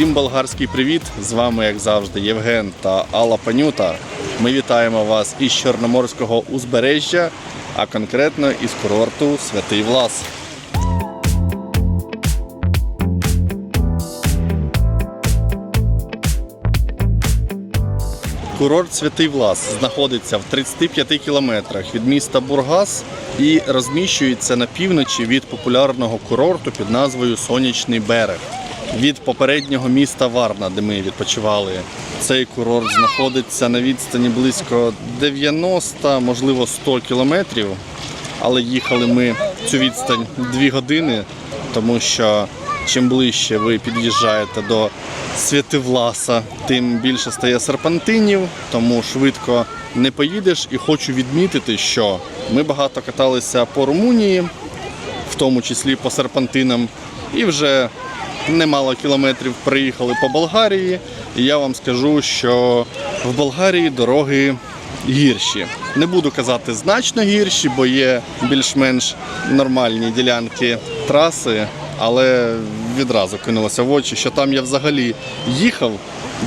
Всім болгарський привіт! З вами, як завжди, Євген та Алла Панюта. Ми вітаємо вас із Чорноморського узбережжя, а конкретно із курорту Святий Влас. Курорт Святий Влас знаходиться в 35 кілометрах від міста Бургас і розміщується на півночі від популярного курорту під назвою Сонячний берег. Від попереднього міста Варна, де ми відпочивали, цей курорт знаходиться на відстані близько 90, можливо 100 кілометрів. Але їхали ми цю відстань 2 години, тому що чим ближче ви під'їжджаєте до Святивласа, тим більше стає серпантинів, тому швидко не поїдеш. І хочу відмітити, що ми багато каталися по Румунії, в тому числі по серпантинам, і вже немало кілометрів приїхали по Болгарії. І я вам скажу, що в Болгарії дороги гірші. Не буду казати значно гірші, бо є більш-менш нормальні ділянки траси, але відразу кинулося в очі, що там я взагалі їхав,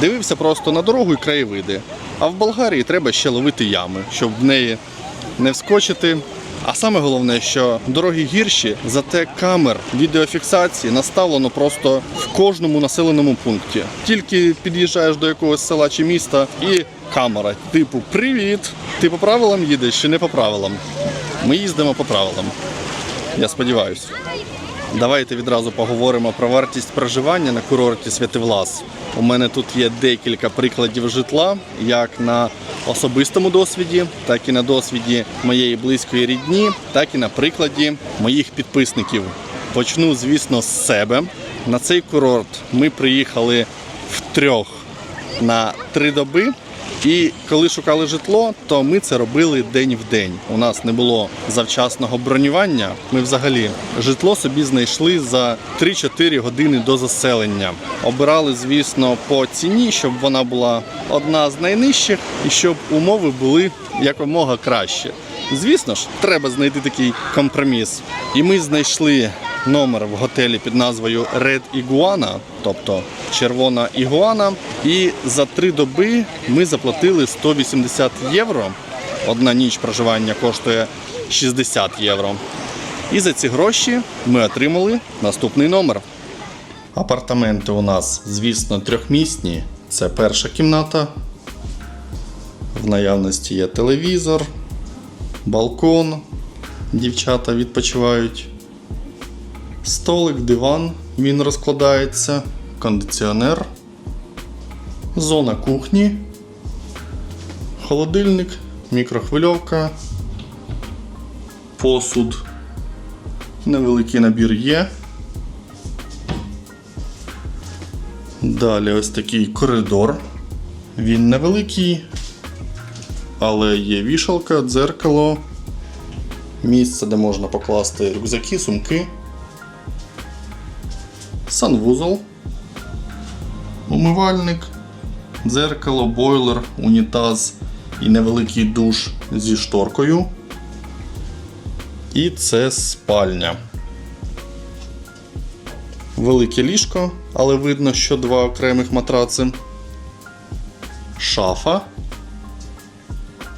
дивився просто на дорогу і краєвиди. А в Болгарії треба ще ловити ями, щоб в неї не вскочити. А саме головне, що дороги гірші, зате камер відеофіксації наставлено просто в кожному населеному пункті. Тільки під'їжджаєш до якогось села чи міста і камера, типу Привіт! Ти по правилам їдеш чи не по правилам? Ми їздимо по правилам. Я сподіваюся. Давайте відразу поговоримо про вартість проживання на курорті Святивлас. У мене тут є декілька прикладів житла, як на особистому досвіді, так і на досвіді моєї близької рідні, так і на прикладі моїх підписників. Почну, звісно, з себе. На цей курорт ми приїхали втрьох на три доби. І коли шукали житло, то ми це робили день в день. У нас не було завчасного бронювання. Ми взагалі житло собі знайшли за 3-4 години до заселення. Обирали, звісно, по ціні, щоб вона була одна з найнижчих і щоб умови були якомога краще. Звісно ж, треба знайти такий компроміс. І ми знайшли номер в готелі під назвою Red Iguana, тобто червона ігуана. І за три доби ми заплатили 180 євро. Одна ніч проживання коштує 60 євро. І за ці гроші ми отримали наступний номер. Апартаменти у нас, звісно, трьохмісні. Це перша кімната. В наявності є телевізор, балкон. Дівчата відпочивають. Столик, диван, він розкладається, кондиціонер, зона кухні, холодильник, мікрохвильовка, посуд. Невеликий набір є. Далі ось такий коридор. Він невеликий, але є вішалка, дзеркало, місце, де можна покласти рюкзаки, сумки санвузол, умивальник, дзеркало, бойлер, унітаз і невеликий душ зі шторкою. І це спальня. Велике ліжко, але видно, що два окремих матраци. Шафа.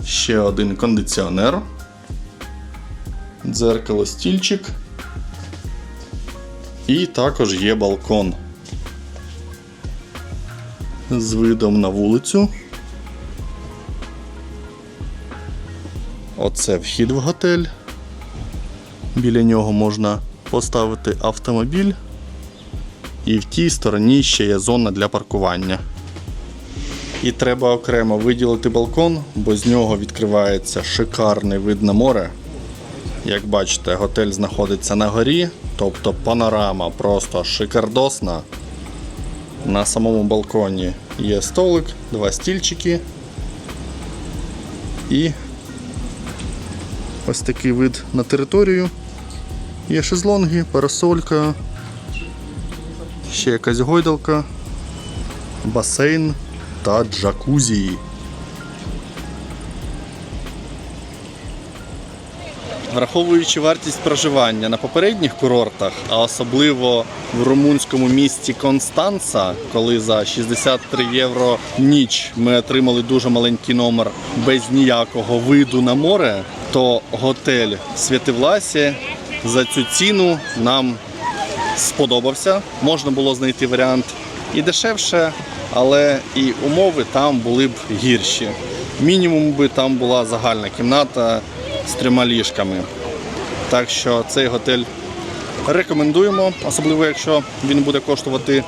Ще один кондиціонер. Дзеркало стільчик. І також є балкон з видом на вулицю. Оце вхід в готель. Біля нього можна поставити автомобіль. І в тій стороні ще є зона для паркування. І треба окремо виділити балкон, бо з нього відкривається шикарний вид на море. Як бачите, готель знаходиться на горі, тобто панорама просто шикардосна. На самому балконі є столик, два стільчики. І ось такий вид на територію. Є шезлонги, парасолька, ще якась гойдалка, басейн та джакузі. враховуючи вартість проживання на попередніх курортах, а особливо в румунському місті Констанца, коли за 63 євро ніч ми отримали дуже маленький номер без ніякого виду на море, то готель Святивласі за цю ціну нам сподобався. Можна було знайти варіант і дешевше, але і умови там були б гірші. Мінімум би там була загальна кімната з трьома ліжками. Так що цей готель рекомендуємо, особливо якщо він буде коштувати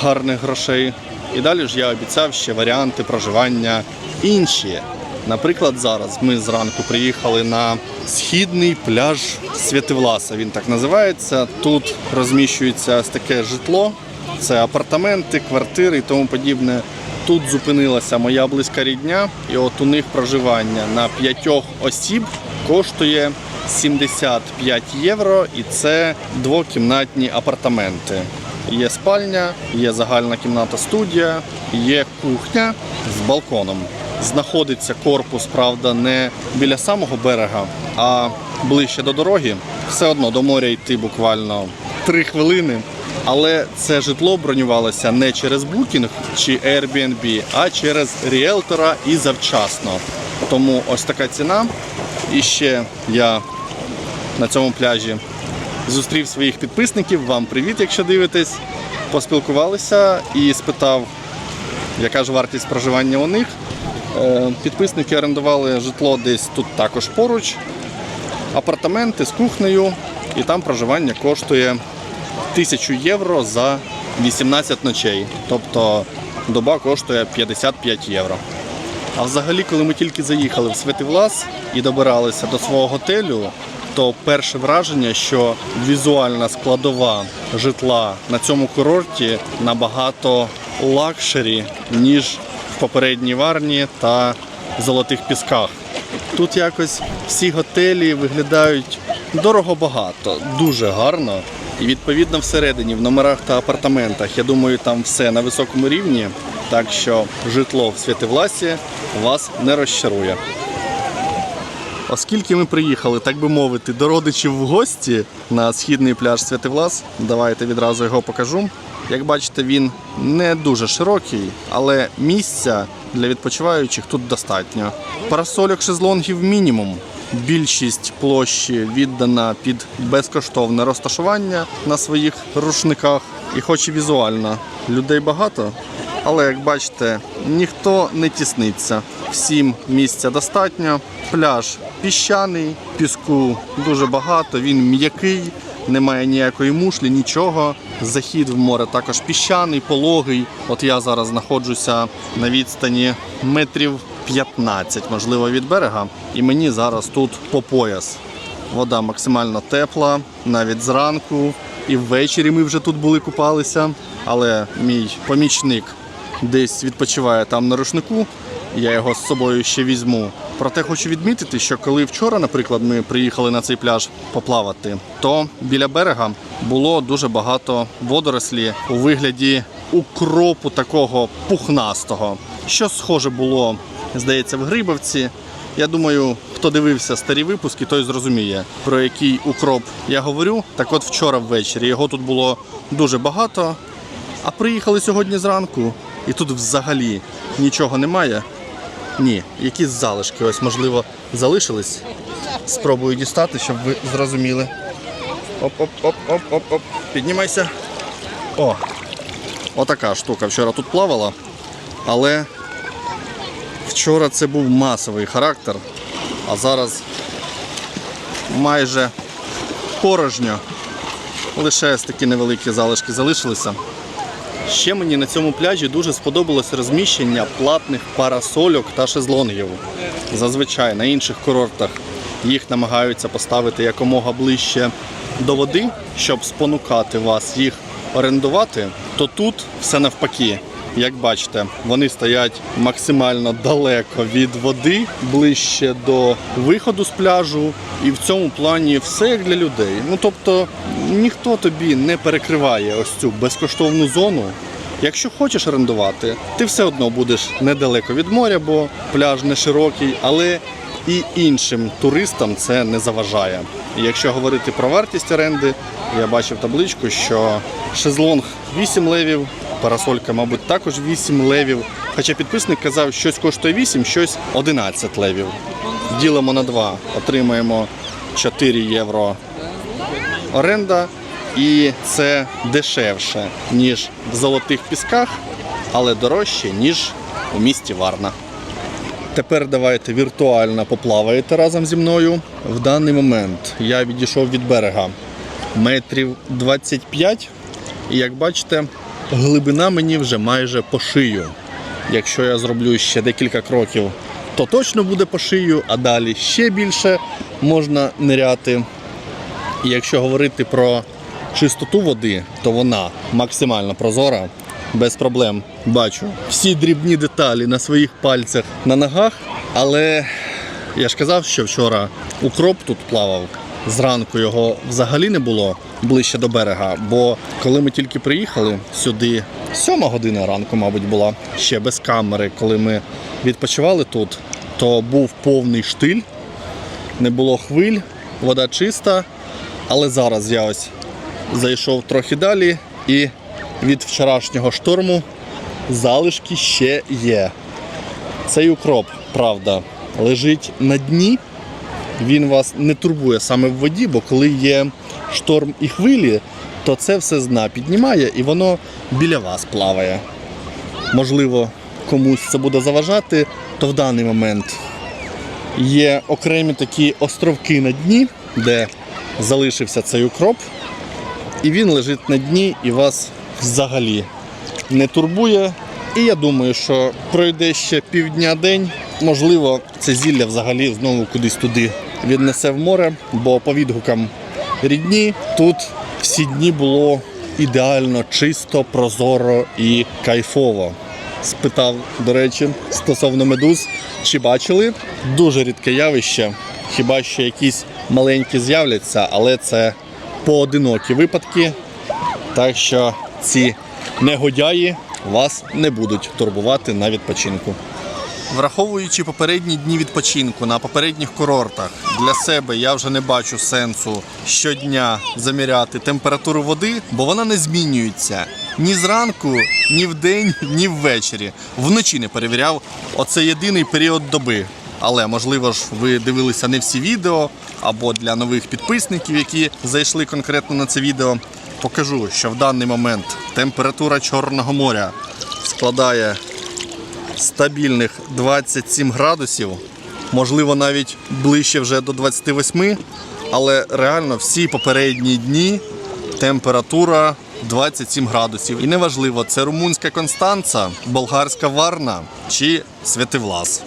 гарних грошей. І далі ж я обіцяв ще варіанти проживання інші. Наприклад, зараз ми зранку приїхали на східний пляж Святивласа. Він так називається. Тут розміщується таке житло, це апартаменти, квартири і тому подібне. Тут зупинилася моя близька рідня, і от у них проживання на п'ятьох осіб коштує 75 євро, і це двокімнатні апартаменти. Є спальня, є загальна кімната студія, є кухня з балконом. Знаходиться корпус, правда, не біля самого берега, а ближче до дороги. Все одно до моря йти буквально три хвилини. Але це житло бронювалося не через Booking чи Airbnb, а через ріелтора і завчасно. Тому ось така ціна. І ще я на цьому пляжі зустрів своїх підписників. Вам привіт, якщо дивитесь. Поспілкувалися і спитав, яка ж вартість проживання у них. Е, Підписники орендували житло десь тут також поруч, апартаменти з кухнею, і там проживання коштує 1000 євро за 18 ночей. Тобто доба коштує 55 євро. А взагалі, коли ми тільки заїхали в Святивлас і добиралися до свого готелю, то перше враження, що візуальна складова житла на цьому курорті набагато лакшері, ніж попередній Варні та Золотих Пісках. Тут якось всі готелі виглядають дорого багато, дуже гарно. І відповідно всередині, в номерах та апартаментах, я думаю, там все на високому рівні. Так що житло в Святивласі вас не розчарує. Оскільки ми приїхали, так би мовити, до родичів в гості на східний пляж Святивлас, давайте відразу його покажу. Як бачите, він не дуже широкий, але місця для відпочиваючих тут достатньо. Парасольок шезлонгів мінімум. Більшість площі віддана під безкоштовне розташування на своїх рушниках. І хоч і візуально людей багато, але як бачите, ніхто не тісниться. Всім місця достатньо. Пляж піщаний, піску дуже багато, він м'який, немає ніякої мушлі, нічого. Захід в море також піщаний, пологий. От я зараз знаходжуся на відстані метрів 15, можливо, від берега. І мені зараз тут по пояс. Вода максимально тепла, навіть зранку. І ввечері ми вже тут були купалися. Але мій помічник десь відпочиває там на рушнику. Я його з собою ще візьму. Проте хочу відмітити, що коли вчора, наприклад, ми приїхали на цей пляж поплавати, то біля берега було дуже багато водорослі у вигляді укропу такого пухнастого, що схоже було, здається, в Грибовці. Я думаю, хто дивився старі випуски, той зрозуміє, про який укроп я говорю. Так от вчора ввечері його тут було дуже багато. А приїхали сьогодні зранку, і тут взагалі нічого немає. Ні, якісь залишки, ось можливо, залишились. Спробую дістати, щоб ви зрозуміли. Оп-оп-оп-оп-оп-оп. Піднімайся. О, отака штука вчора тут плавала, але вчора це був масовий характер, а зараз майже порожньо. Лише ось такі невеликі залишки залишилися. Ще мені на цьому пляжі дуже сподобалось розміщення платних парасольок та шезлонгів. Зазвичай на інших курортах їх намагаються поставити якомога ближче до води, щоб спонукати вас їх орендувати, то тут все навпаки. Як бачите, вони стоять максимально далеко від води, ближче до виходу з пляжу, і в цьому плані все як для людей. Ну тобто ніхто тобі не перекриває ось цю безкоштовну зону. Якщо хочеш орендувати, ти все одно будеш недалеко від моря, бо пляж не широкий, але і іншим туристам це не заважає. І якщо говорити про вартість оренди, я бачив табличку, що шезлонг 8 левів, парасолька, мабуть, також 8 левів. Хоча підписник казав, щось коштує 8, щось 11 левів. Ділимо на 2, отримаємо 4 євро оренда, і це дешевше, ніж в золотих пісках, але дорожче, ніж у місті Варна. Тепер давайте віртуально поплаваєте разом зі мною. В даний момент я відійшов від берега метрів 25, і як бачите, глибина мені вже майже по шию. Якщо я зроблю ще декілька кроків, то точно буде по шию, а далі ще більше можна ниряти. І якщо говорити про чистоту води, то вона максимально прозора, без проблем бачу всі дрібні деталі на своїх пальцях на ногах. Але я ж казав, що вчора укроп тут плавав. Зранку його взагалі не було ближче до берега, бо коли ми тільки приїхали сюди, сьома година ранку, мабуть, була ще без камери, коли ми відпочивали тут, то був повний штиль, не було хвиль, вода чиста. Але зараз я ось зайшов трохи далі, і від вчорашнього шторму залишки ще є. Цей укроп, правда, лежить на дні. Він вас не турбує саме в воді, бо коли є шторм і хвилі, то це все з дна піднімає і воно біля вас плаває. Можливо, комусь це буде заважати, то в даний момент є окремі такі островки на дні, де залишився цей укроп, і він лежить на дні і вас взагалі не турбує. І я думаю, що пройде ще півдня день. Можливо, це зілля взагалі знову кудись туди віднесе в море, бо по відгукам рідні тут всі дні було ідеально чисто, прозоро і кайфово. Спитав, до речі, стосовно медуз, чи бачили? Дуже рідке явище. Хіба що якісь маленькі з'являться, але це поодинокі випадки. Так що ці негодяї вас не будуть турбувати на відпочинку. Враховуючи попередні дні відпочинку на попередніх курортах, для себе я вже не бачу сенсу щодня заміряти температуру води, бо вона не змінюється ні зранку, ні вдень, ні ввечері. Вночі не перевіряв. Оце єдиний період доби. Але можливо ж ви дивилися не всі відео, або для нових підписників, які зайшли конкретно на це відео. Покажу, що в даний момент температура Чорного моря складає стабільних 27 градусів, можливо, навіть ближче вже до 28, але реально всі попередні дні температура 27 градусів. І неважливо, це румунська Констанца, болгарська Варна чи Святивлас.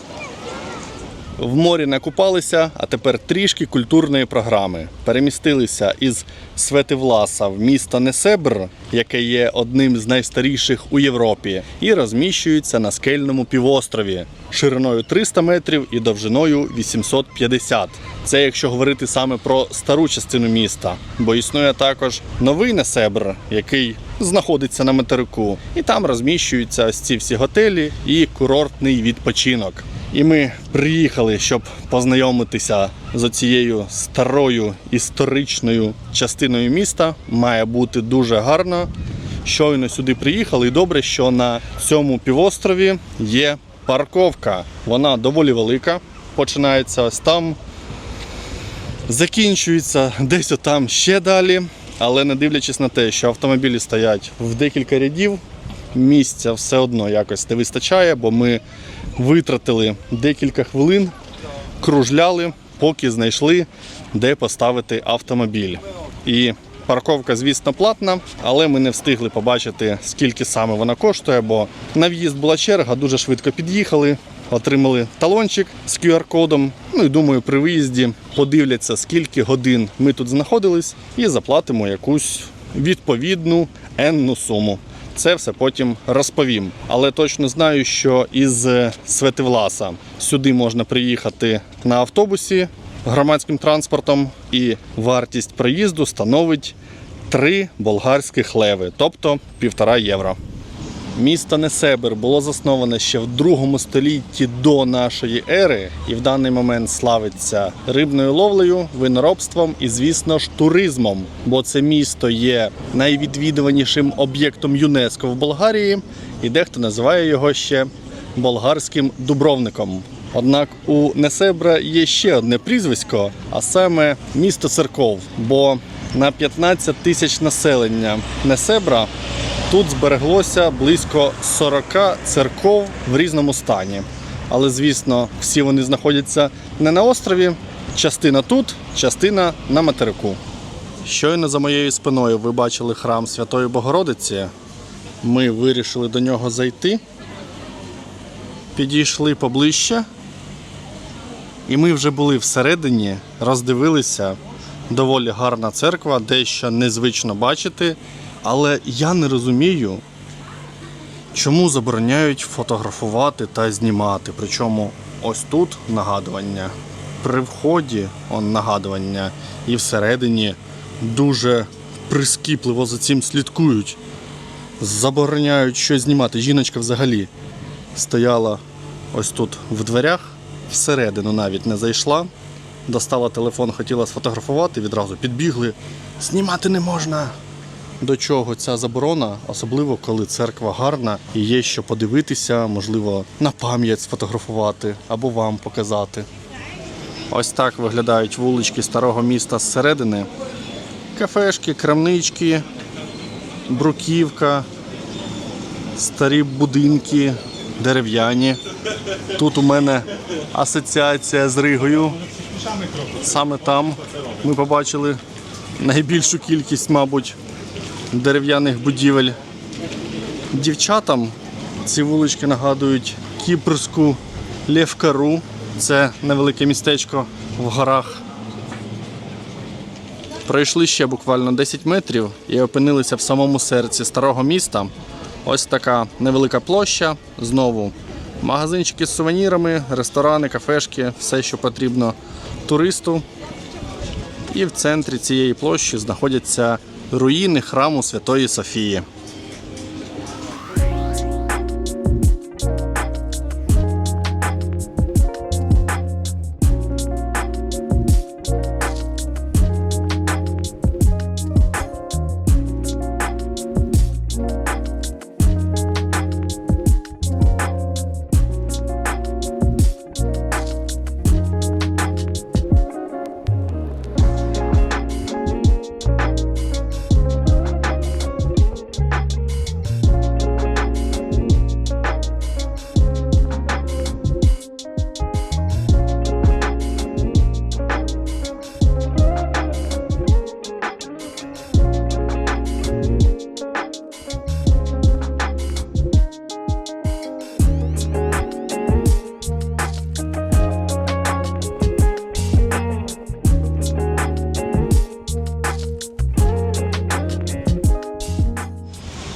В морі накупалися, а тепер трішки культурної програми. Перемістилися із Светивласа в місто Несебр, яке є одним з найстаріших у Європі, і розміщуються на скельному півострові шириною 300 метрів і довжиною 850. Це якщо говорити саме про стару частину міста, бо існує також новий Несебр, який знаходиться на материку, і там розміщуються ось ці всі готелі і курортний відпочинок. І ми приїхали, щоб познайомитися з цією старою історичною частиною міста. Має бути дуже гарно. Щойно сюди приїхали, і добре, що на цьому півострові є парковка. Вона доволі велика. Починається ось там, закінчується десь отам ще далі. Але не дивлячись на те, що автомобілі стоять в декілька рядів, місця все одно якось не вистачає, бо ми витратили декілька хвилин, кружляли, поки знайшли, де поставити автомобіль. І парковка, звісно, платна, але ми не встигли побачити, скільки саме вона коштує, бо на в'їзд була черга, дуже швидко під'їхали. Отримали талончик з QR-кодом. Ну і думаю, при виїзді подивляться, скільки годин ми тут знаходились, і заплатимо якусь відповідну енну суму. Це все потім розповім. Але точно знаю, що із Светивласа сюди можна приїхати на автобусі громадським транспортом, і вартість проїзду становить 3 болгарських леви, тобто півтора євро. Місто Несебр було засноване ще в другому столітті до нашої ери, і в даний момент славиться рибною ловлею, виноробством і, звісно ж, туризмом. Бо це місто є найвідвідуванішим об'єктом ЮНЕСКО в Болгарії, і дехто називає його ще болгарським дубровником. Однак у Несебра є ще одне прізвисько, а саме місто церков. Бо на 15 тисяч населення Несебра тут збереглося близько 40 церков в різному стані. Але звісно, всі вони знаходяться не на острові. Частина тут, частина на материку. Щойно за моєю спиною ви бачили храм Святої Богородиці. Ми вирішили до нього зайти. Підійшли поближче. І ми вже були всередині, роздивилися. Доволі гарна церква, дещо незвично бачити. Але я не розумію, чому забороняють фотографувати та знімати. Причому ось тут нагадування, при вході он нагадування, і всередині дуже прискіпливо за цим слідкують. Забороняють щось знімати. Жіночка взагалі стояла ось тут в дверях, всередину навіть не зайшла. Достала телефон, хотіла сфотографувати, відразу підбігли. Знімати не можна. До чого ця заборона, особливо коли церква гарна і є що подивитися, можливо, на пам'ять сфотографувати або вам показати. Ось так виглядають вулички старого міста зсередини. Кафешки, крамнички, бруківка, старі будинки, дерев'яні. Тут у мене асоціація з Ригою. Саме там ми побачили найбільшу кількість, мабуть, дерев'яних будівель. Дівчатам ці вулички нагадують Кіпрську Лєвкару. Це невелике містечко в горах. Пройшли ще буквально 10 метрів і опинилися в самому серці старого міста. Ось така невелика площа. Знову магазинчики з сувенірами, ресторани, кафешки, все, що потрібно туристу. І в центрі цієї площі знаходяться руїни храму Святої Софії.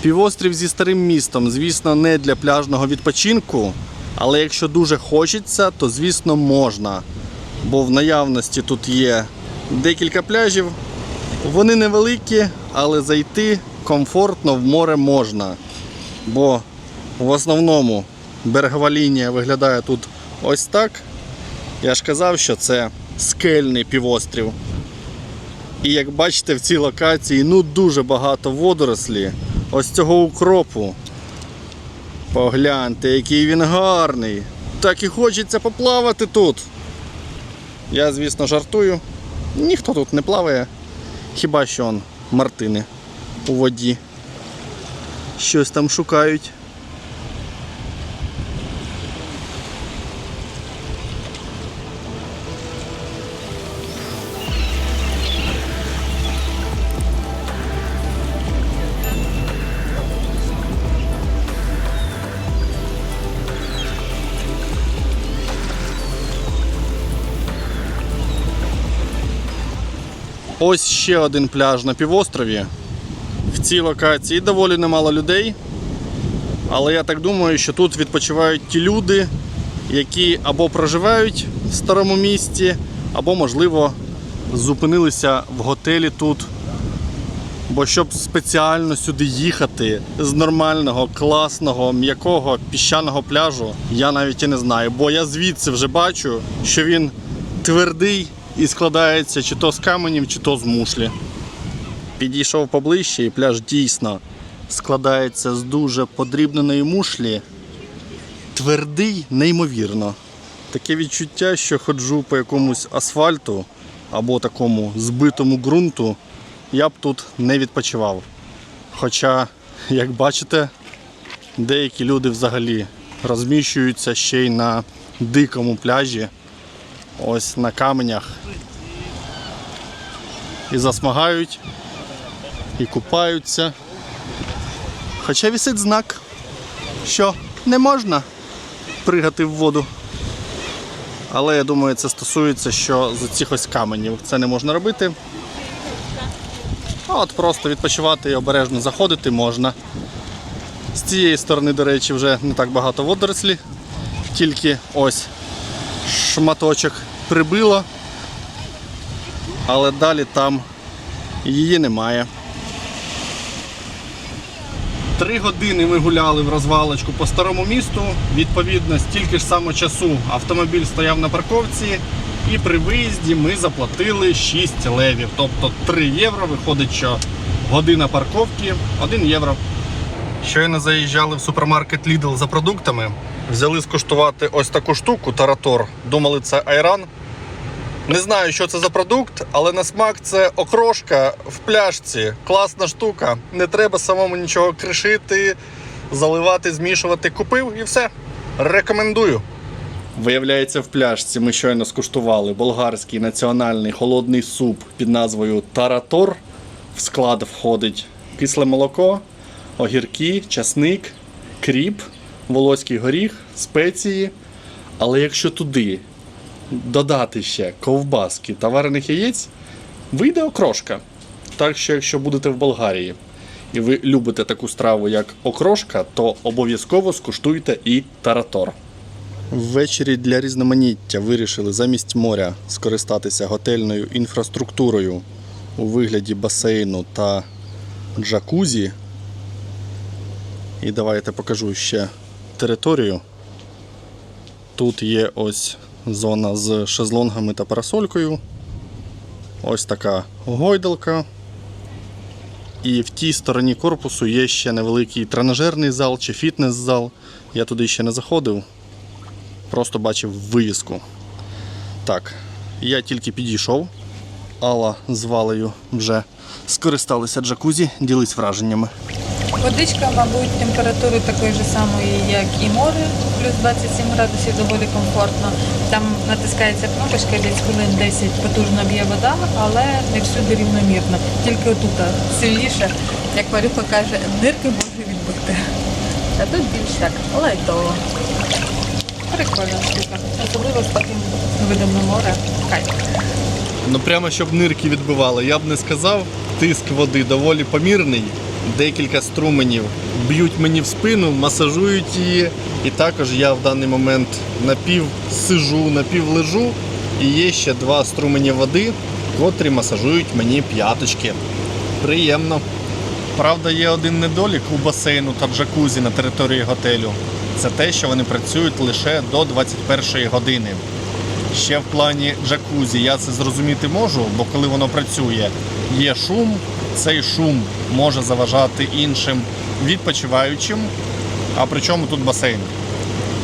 Півострів зі старим містом, звісно, не для пляжного відпочинку, але якщо дуже хочеться, то звісно можна. Бо в наявності тут є декілька пляжів. Вони невеликі, але зайти комфортно в море можна. Бо в основному берегова лінія виглядає тут ось так. Я ж казав, що це скельний півострів. І як бачите, в цій локації ну дуже багато водорослі. Ось цього укропу. Погляньте, який він гарний. Так і хочеться поплавати тут. Я, звісно, жартую. Ніхто тут не плаває. Хіба що он мартини у воді. Щось там шукають. Ще один пляж на півострові. В цій локації доволі немало людей. Але я так думаю, що тут відпочивають ті люди, які або проживають в старому місті, або, можливо, зупинилися в готелі тут. Бо щоб спеціально сюди їхати з нормального, класного, м'якого піщаного пляжу, я навіть і не знаю. Бо я звідси вже бачу, що він твердий і складається чи то з каменів, чи то з мушлі. Підійшов поближче, і пляж дійсно складається з дуже подрібненої мушлі. Твердий, неймовірно. Таке відчуття, що ходжу по якомусь асфальту або такому збитому ґрунту, я б тут не відпочивав. Хоча, як бачите, деякі люди взагалі розміщуються ще й на дикому пляжі, ось на каменях. І засмагають, і купаються. Хоча висить знак, що не можна пригати в воду. Але я думаю, це стосується, що з цих ось каменів це не можна робити. От просто відпочивати і обережно заходити можна. З цієї сторони, до речі, вже не так багато водорослі, тільки ось шматочок прибило, але далі там її немає. Три години ми гуляли в розвалочку по старому місту. Відповідно, стільки ж само часу автомобіль стояв на парковці, і при виїзді ми заплатили 6 левів. Тобто 3 євро виходить, що година парковки 1 євро. Щойно заїжджали в супермаркет Lidl за продуктами. Взяли скуштувати ось таку штуку Таратор. Думали, це айран. Не знаю, що це за продукт, але на смак це окрошка в пляшці. Класна штука. Не треба самому нічого кришити, заливати, змішувати. Купив і все. Рекомендую. Виявляється, в пляшці ми щойно скуштували болгарський національний холодний суп під назвою Таратор. В склад входить кисле молоко, огірки, часник, кріп, волоський горіх, спеції. Але якщо туди додати ще ковбаски та варених яєць, вийде окрошка. Так що, якщо будете в Болгарії і ви любите таку страву, як окрошка, то обов'язково скуштуйте і таратор. Ввечері для різноманіття вирішили замість моря скористатися готельною інфраструктурою у вигляді басейну та джакузі. І давайте покажу ще територію. Тут є ось зона з шезлонгами та парасолькою. Ось така гойдалка. І в тій стороні корпусу є ще невеликий тренажерний зал чи фітнес-зал. Я туди ще не заходив, просто бачив вивіску. Так, я тільки підійшов. Алла з Валею вже скористалися джакузі, ділись враженнями. Водичка, мабуть, температури такої ж самої, як і море, плюс 27 градусів доволі комфортно. Там натискається кнопочка, десь хвилин 10 потужно б'є вода, але не всюди рівномірно. Тільки отут сильніше, як Марюха каже, нирки може відбити. А тут більш так лайтово. Прикольна штука. Особливо з таким видом на море. Кайф. Ну прямо щоб нирки відбивали, я б не сказав. Тиск води доволі помірний. Декілька струменів б'ють мені в спину, масажують її. І також я в даний момент напів сижу, напів лежу. І є ще два струмені води, котрі масажують мені п'яточки. Приємно. Правда, є один недолік у басейну та джакузі на території готелю. Це те, що вони працюють лише до 21 години. Ще в плані джакузі я це зрозуміти можу, бо коли воно працює, є шум, цей шум може заважати іншим відпочиваючим. А при чому тут басейн?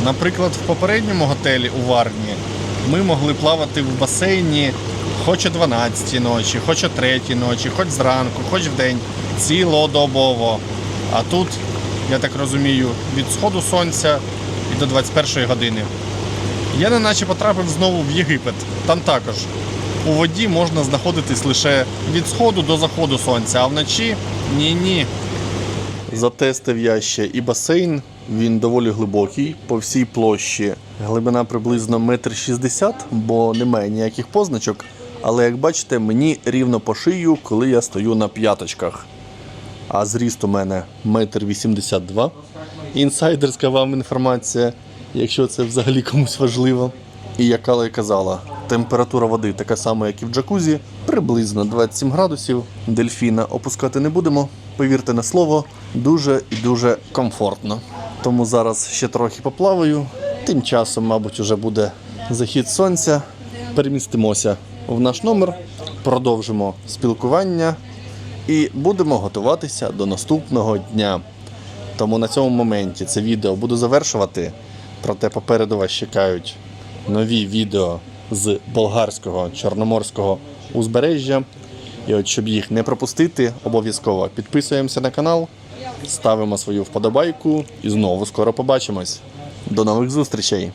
Наприклад, в попередньому готелі у Варні ми могли плавати в басейні хоч о 12 ночі, хоч о 3 ночі, хоч зранку, хоч вдень, цілодобово. А тут, я так розумію, від сходу сонця і до 21 години. Я неначе потрапив знову в Єгипет. Там також у воді можна знаходитись лише від сходу до заходу сонця, а вночі ні-ні. Затестив я ще і басейн. Він доволі глибокий по всій площі. Глибина приблизно метр шістдесят, бо немає ніяких позначок. Але як бачите, мені рівно по шию, коли я стою на п'яточках. А зріст у мене метр вісімдесят два. Інсайдерська вам інформація, якщо це взагалі комусь важливо. І як Алла казала, температура води така сама, як і в джакузі, приблизно 27 градусів. Дельфіна опускати не будемо. Повірте на слово, дуже і дуже комфортно. Тому зараз ще трохи поплаваю. Тим часом, мабуть, уже буде захід сонця. Перемістимося в наш номер, продовжимо спілкування і будемо готуватися до наступного дня. Тому на цьому моменті це відео буду завершувати. Проте попереду вас чекають нові відео з болгарського чорноморського узбережжя. І от щоб їх не пропустити, обов'язково підписуємося на канал, ставимо свою вподобайку і знову скоро побачимось. До нових зустрічей!